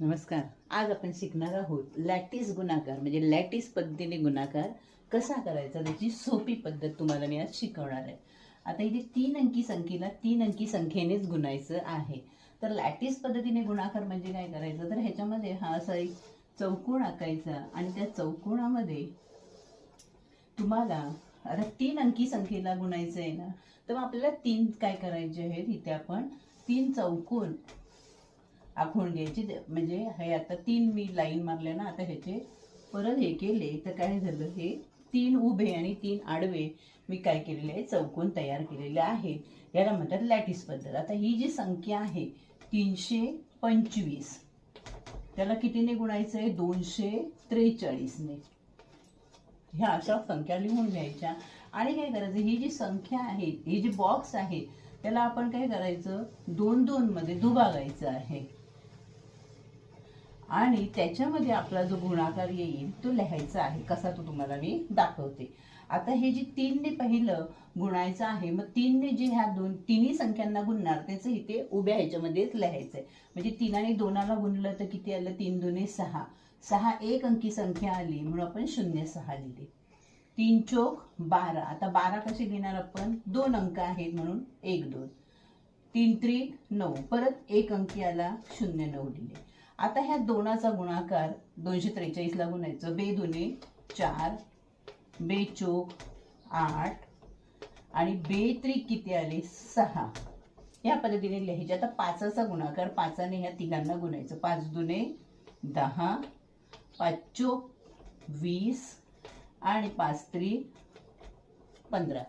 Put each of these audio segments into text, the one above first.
नमस्कार. आज आपण शिकणार आहोत लॅटिस गुणाकार म्हणजे लॅटिस पद्धतीने गुणाकार कसा करायचा त्याची सोपी पद्धत तुम्हाला मी आज शिकवणार आहे. आता इथे तीन अंकी संख्येला तीन अंकी संख्येनेच गुणायचं आहे. तर लॅटिस पद्धतीने गुणाकार म्हणजे काय करायचं? तर ह्याच्यामध्ये हा असा एक चौकोन आकायचा आणि त्या चौकोनामध्ये तुम्हाला आता तीन अंकी संख्येला गुणायचं आहे ना तर मग आपल्याला तीन काय करायचे आहेत? इथे आपण तीन चौकोन आखून घ्यायची. म्हणजे हे आता तीन मी लाईन मारल्या ना आता ह्याचे परत हे केले तर काय झालं हे तीन उभे आणि तीन आडवे मी काय केलेले आहे चौकोन तयार केलेले आहे. याला म्हणतात लॅटिस पद्धत. आता ही जी संख्या आहे तीनशे पंचवीस. त्याला कितीने गुणायचं आहे? दोनशे त्रेचाळीसने. ह्या अशा संख्या लिहून घ्यायच्या. आणि काय करायचं ही जी संख्या आहे ही जी बॉक्स आहे त्याला आपण काय करायचं? दोन दोन मध्ये दुभागायचं आहे. आणि त्याच्यामध्ये आपला जो गुणाकार येईल तो लिहायचा आहे. कसा तो तुम्हाला मी दाखवते. आता हे जे तीनने पहिलं गुणायचं आहे मग तीनने जे ह्या दोन तिन्ही संख्यांना गुणणार त्याचं इथे उभ्या ह्याच्यामध्येच लिहायचं आहे म्हणजे तीनाने दोनाला गुणलं तर किती आलं? तीन दोन्ही सहा. सहा एक अंकी संख्या आली म्हणून आपण शून्य सहा लिहिली. तीन चोक बारा. आता बारा कसे घेणार आपण? दोन अंक आहेत म्हणून एक दोन. तीन त्रिक नऊ. परत एक अंकी आला शून्य नऊ लिहिले. आता ह्या दोनाचा गुणाकार दोनशे त्रेचाळीसला गुणायचं. बे दुने चार. बे चोक आठ. आणि बे त्रिक किती आले? सहा. या पद्धतीने लिहायचे. आता पाचाचा गुणाकार पाचाने ह्या तिघांना गुणायचं. पाच दुने दहा पाच चोक वीस आणि पाच त्रिक पंधरा.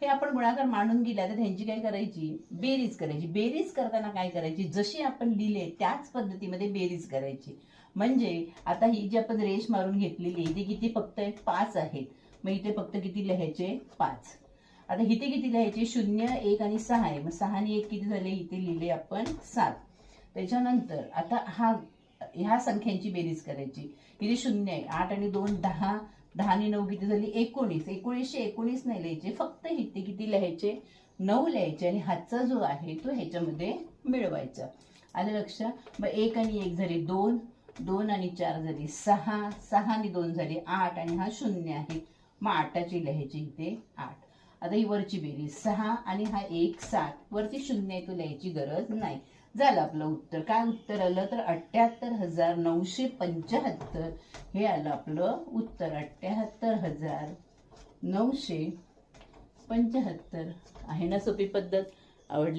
हे आपण गुणाकार मांडून गेल्या तर त्यांची काय करायची? बेरीज करायची. बेरीज करताना काय करायची? जशी आपण लिहिले त्याच पद्धतीमध्ये बेरीज करायची. म्हणजे आता ही जी आपण रेष मारून घेतलेली आहे ती किती फक्त एक पाच आहेत. मग इथे फक्त किती लिहायचे? पाच. आता इथे किती लिहायचे? शून्य एक आणि सहा आहे. मग सहा आणि एक किती झाले? इथे लिहिले आपण सात. त्याच्यानंतर आता हा ह्या संख्यांची बेरीज करायची. इथे शून्य आहे. आठ आणि दोन दहा. दहा आणि नऊ किती झाली? एकोणीस. एकोणीसशे एकोणीस नाही लिहायचे. फक्त हिते किती लिहायचे? नऊ लिहायचे आणि हातचा जो आहे तो ह्याच्यामध्ये मिळवायचा. आलं लक्षात मग एक आणि एक झाले दोन. दोन आणि चार झाली सहा. सहा आणि दोन झाले आठ आणि हा शून्य आहे. मग आठाची लिहायची इथे आठ. आता ही वरची बेरीज. सहा आणि हा एक सात. वरती शून्य आहे तो लिहायची गरज नाही. झालं आपलं उत्तर. काय उत्तर आलं तर अठ्ठ्याहत्तर हजार नऊशे पंच्याहत्तर. हे आलं आपलं उत्तर. अठ्ठ्याहत्तर हजार नऊशे पंच्याहत्तर. आहे ना सोपी पद्धत? आवडली?